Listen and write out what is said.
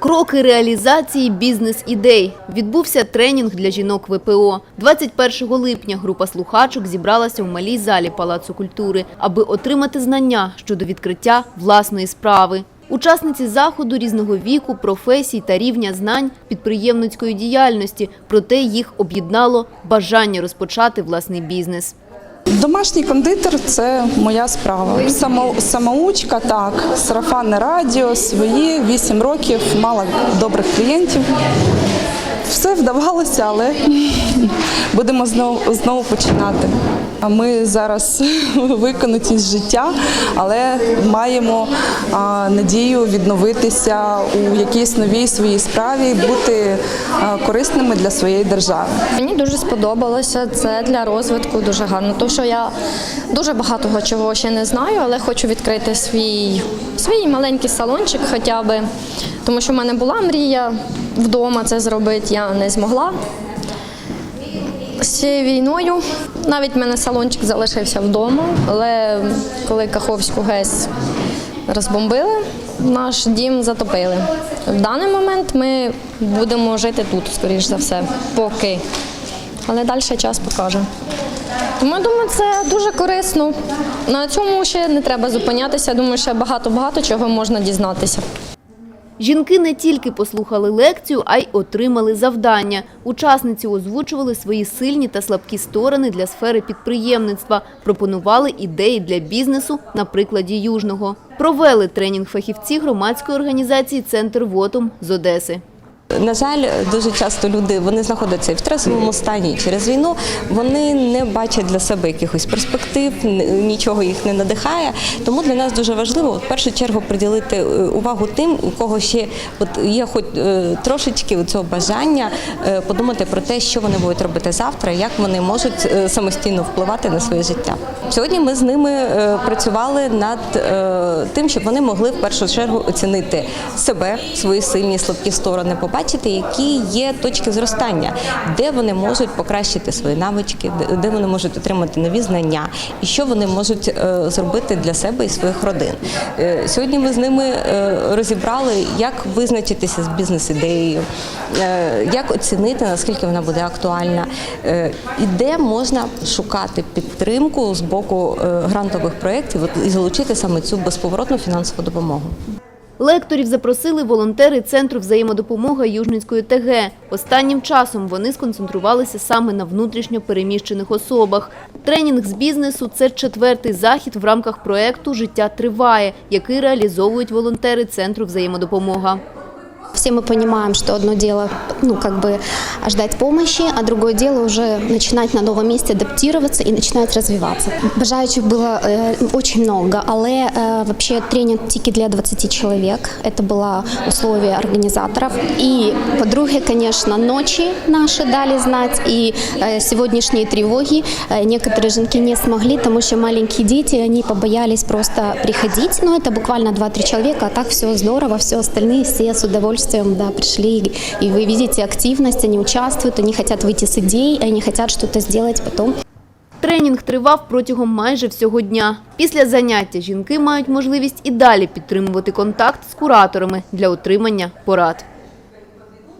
Кроки реалізації бізнес-ідей. Відбувся тренінг для жінок ВПО. 21 липня група слухачок зібралася в малій залі Палацу культури, аби отримати знання щодо відкриття власної справи. Учасниці заходу різного віку, професій та рівня знань підприємницької діяльності, проте їх об'єднало бажання розпочати власний бізнес. Домашній кондитер це моя справа. Само, самоучка, так, сарафанне радіо, свої 8 років, мала добрих клієнтів. Все вдавалося, але будемо знову, знову починати. Ми зараз виконуті з життя, але маємо надію відновитися у якійсь новій своїй справі, бути корисними для своєї держави. Мені дуже сподобалося це для розвитку дуже гарно. Тому що я дуже багато чого ще не знаю, але хочу відкрити свій, свій маленький салончик хоча б. Тому що в мене була мрія вдома це зробити, я не змогла. З цією війною навіть в мене салончик залишився вдома, але коли Каховську ГЕС розбомбили, наш дім затопили. В даний момент ми будемо жити тут, скоріш за все, поки. Але далі час покаже. Тому я думаю, це дуже корисно. На цьому ще не треба зупинятися. Думаю, ще багато-багато чого можна дізнатися. Жінки не тільки послухали лекцію, а й отримали завдання. Учасниці озвучували свої сильні та слабкі сторони для сфери підприємництва, пропонували ідеї для бізнесу на прикладі Южного. Провели тренінг фахівці громадської організації «Центр ВОТУМ» з Одеси. На жаль, дуже часто люди вони знаходяться і в стресовому стані через війну. Вони не бачать для себе якихось перспектив, нічого їх не надихає. Тому для нас дуже важливо в першу чергу приділити е, увагу тим, у кого ще от є хоч е, трошечки цього бажання е, подумати про те, що вони будуть робити завтра, як вони можуть самостійно впливати на своє життя. Сьогодні ми з ними працювали над тим, щоб вони могли в першу чергу оцінити себе, свої сильні слабкі сторони, побачити, які є точки зростання, де вони можуть покращити свої навички, де- вони можуть отримати нові знання, і що вони можуть е, зробити для себе і своїх родин. Е, Сьогодні ми з ними е, розібрали, як визначитися з бізнес-ідеєю, як оцінити, наскільки вона буде актуальна, і де можна шукати підтримку з боку грантових проєктів і залучити саме цю безповоротну фінансову допомогу. Лекторів запросили волонтери Центру взаємодопомоги Южницької ТГ. Останнім часом вони сконцентрувалися саме на внутрішньо переміщених особах. Тренінг з бізнесу – це четвертий захід в рамках проєкту «Життя триває», який реалізовують волонтери Центру взаємодопомога. Все мы понимаем, что одно дело, ну, как бы ждать помощи, а другое дело уже начинать на новом месте адаптироваться и начинать развиваться. Бажаючих было э, очень много, але э, вообще тренинг тільки для 20 человек. Это было условие организаторов. И, по-друге, конечно, ночи наши дали знать, и э, сегодняшние тревоги. Э, некоторые женки не смогли, потому что маленькие дети, они побоялись просто приходить, но это буквально 2-3 человека, а так все здорово, все остальные все с удовольствием да, пришли. И вы видите активность, они участвуют, они хотят выйти с идеей, они хотят что-то сделать потом. Тренінг тривав протягом майже всього дня. Після заняття жінки мають можливість і далі підтримувати контакт з кураторами для отримання порад.